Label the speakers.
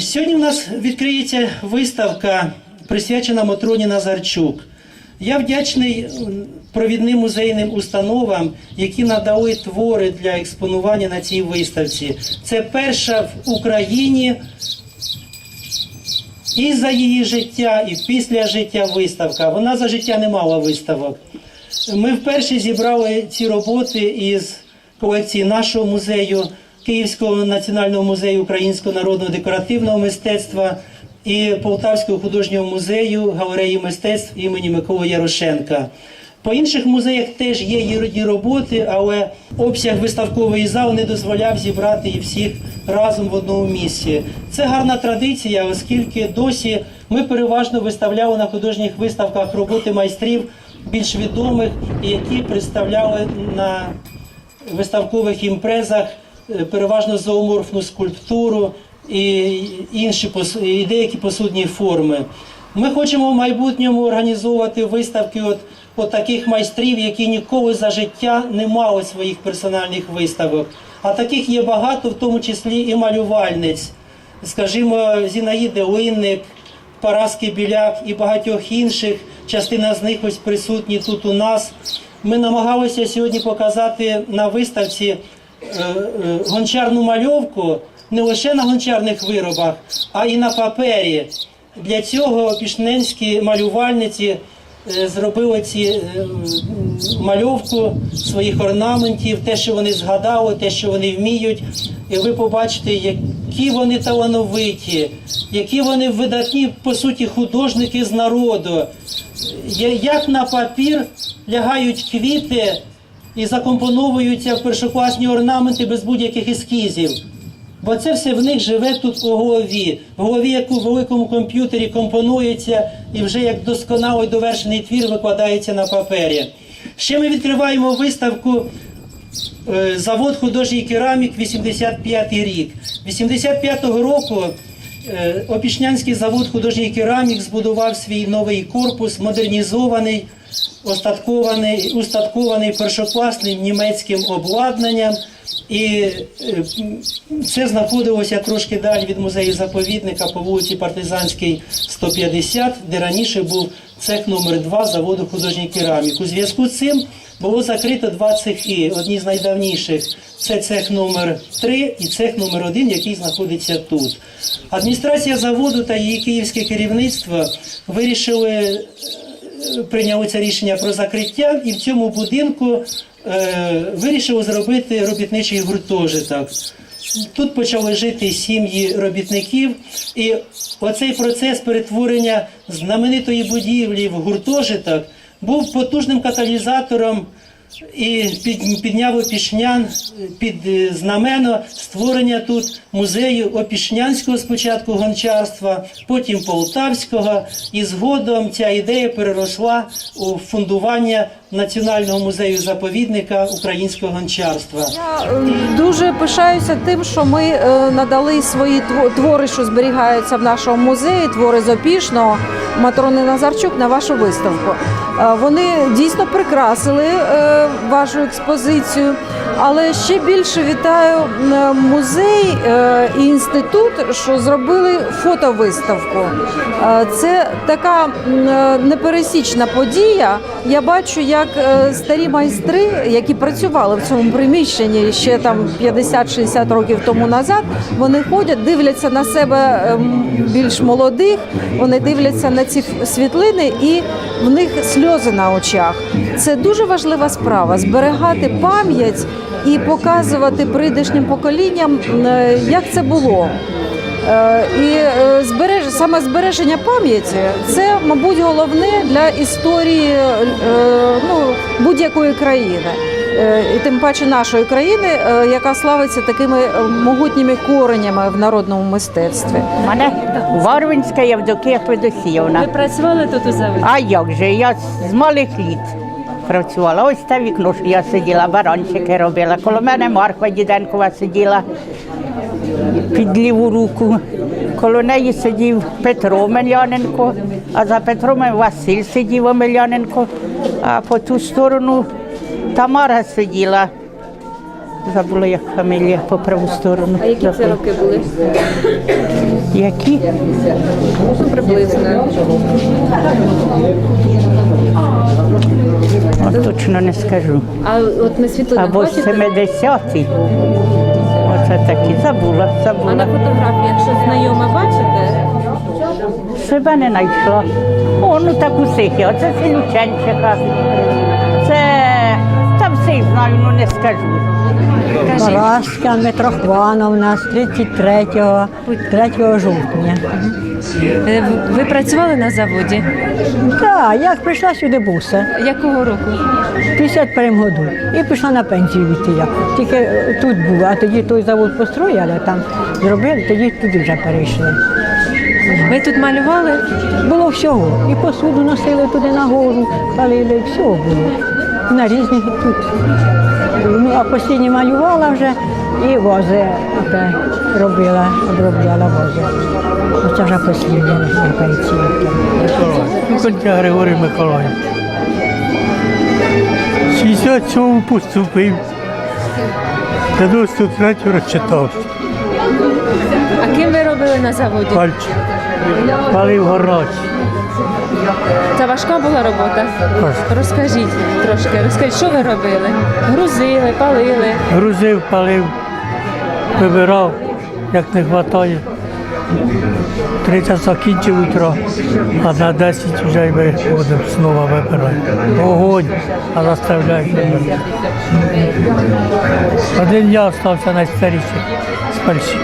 Speaker 1: Сьогодні у нас відкриється виставка, присвячена Матроні Назарчук. Я вдячний провідним музейним установам, які надали твори для експонування на цій виставці. Це перша в Україні і за її життя, і після життя виставка. Вона за життя не мала виставок. Ми вперше зібрали ці роботи із колекції нашого музею, Київського національного музею українського народного декоративного мистецтва і Полтавського художнього музею галереї мистецтв імені Миколи Ярошенка. По інших музеях теж є її роботи, але обсяг виставкової зал не дозволяв зібрати їх всіх разом в одному місці. Це гарна традиція, оскільки досі ми переважно виставляли на художніх виставках роботи майстрів більш відомих, які представляли на виставкових імпрезах переважно зооморфну скульптуру і інші і деякі посудні форми. Ми хочемо в майбутньому організовувати виставки от, от таких майстрів, які ніколи за життя не мали своїх персональних виставок. А таких є багато, в тому числі і малювальниць. Скажімо, Зінаїди Линник, Параски Біляк і багатьох інших. Частина з них ось присутні тут у нас. Ми намагалися сьогодні показати на виставці е, е, гончарну мальовку не лише на гончарних виробах, а і на папері. Для цього пішненські малювальниці е, зробили ці е, мальовку своїх орнаментів, те, що вони згадали, те, що вони вміють. І ви побачите, які вони талановиті, які вони видатні, по суті, художники з народу. Як на папір лягають квіти і закомпоновуються в першокласні орнаменти без будь-яких ескізів. Бо це все в них живе тут у голові. В голові, як у великому комп'ютері, компонується і вже як досконалий довершений твір викладається на папері. Ще ми відкриваємо виставку е, Завод художній керамік 85 рік. 85-го року Опішнянський завод художній керамік збудував свій новий корпус, модернізований, остаткований, устаткований першокласним німецьким обладнанням. І це знаходилося трошки далі від музею заповідника по вулиці Партизанській, 150, де раніше був цех номер 2 заводу художній керамік. У зв'язку з цим було закрито два цехи. Одні з найдавніших це цех номер 3 і цех номер 1 який знаходиться тут. Адміністрація заводу та її київське керівництво вирішили е, прийняли це рішення про закриття, і в цьому будинку е, вирішили зробити робітничий гуртожиток. Тут почали жити сім'ї робітників, і оцей процес перетворення знаменитої будівлі в гуртожиток був потужним каталізатором і під, підняв опішнян під е, знамено створення тут музею опішнянського спочатку гончарства, потім полтавського, і згодом ця ідея переросла у фундування Національного музею заповідника українського гончарства.
Speaker 2: Я е, дуже пишаюся тим, що ми е, надали свої тво- твори, що зберігаються в нашому музеї, твори з Опішного Матрони Назарчук на вашу виставку. Вони дійсно прикрасили вашу експозицію, але ще більше вітаю музей е, і інститут, що зробили фотовиставку. Е, Це така е, непересічна подія. Я бачу, як старі майстри, які працювали в цьому приміщенні ще там 50-60 років тому назад, вони ходять, дивляться на себе ем, більш молодих, вони дивляться на ці світлини, і в них сльози на очах. Це дуже важлива справа зберегати пам'ять і показувати прийдешнім поколінням, е, як це було. Е, І е, збереж... саме збереження пам'яті це, мабуть, головне для історії ну, будь-якої країни. Е, І тим паче нашої країни, е, яка славиться такими е, могутніми коренями в народному мистецтві.
Speaker 3: Мене Варвинська Євдокія Федосіївна.
Speaker 4: Ви працювали тут у заводі?
Speaker 3: А як же? Я з малих літ працювала. Ось те вікно, що я сиділа, баранчики робила. Коло мене Марква Діденкова сиділа під ліву руку. Коло неї сидів Петро Мельяненко, а за Петром Василь сидів Омельяненко, а по ту сторону Тамара сиділа. Забула, як фамілія по праву сторону.
Speaker 4: А які це роки були?
Speaker 3: Які?
Speaker 5: Приблизно.
Speaker 3: От точно не скажу.
Speaker 5: А от на світлинах
Speaker 3: Або 70-ті. Оце такі. Забула,
Speaker 5: А
Speaker 3: забула.
Speaker 5: на фотографіях щось знайоме бачите?
Speaker 3: Себе не знайшла. О, ну так усіх є. Оце Селюченчиха. Це та знаю, ну не скажу.
Speaker 4: Параска Митрохвановна з 33 3 жовтня.
Speaker 5: Е, Ви працювали на заводі?
Speaker 4: Так, як прийшла сюди буса
Speaker 5: Якого року?
Speaker 4: в 51 году і пішла на пенсію від я. Тільки е, тут був, а тоді той завод построїли, там зробили, тоді туди вже перейшли.
Speaker 5: Ви тут малювали?
Speaker 4: Було всього. І посуду носили туди нагору, палили, всього було. На різних тут. Ну, а постійно малювала вже і вози оте робила, обробляла вози. Оце вже постійно на пенсії.
Speaker 6: Конча Григорій Миколаївич. 67 поступив. 93 розчитався.
Speaker 5: А ким ви робили на заводі?
Speaker 6: Пальчик. Палив горач.
Speaker 5: Це важка була робота? Розкажіть трошки, розкажіть, що ви робили? Грузили, палили.
Speaker 6: Грузив, палив, вибирав, як не вистачає. Три часа кінчив утро, а на 10 вже й виходимо, знову вибирати. Огонь, а заставляєш. Один я залишився найстаріший з перших.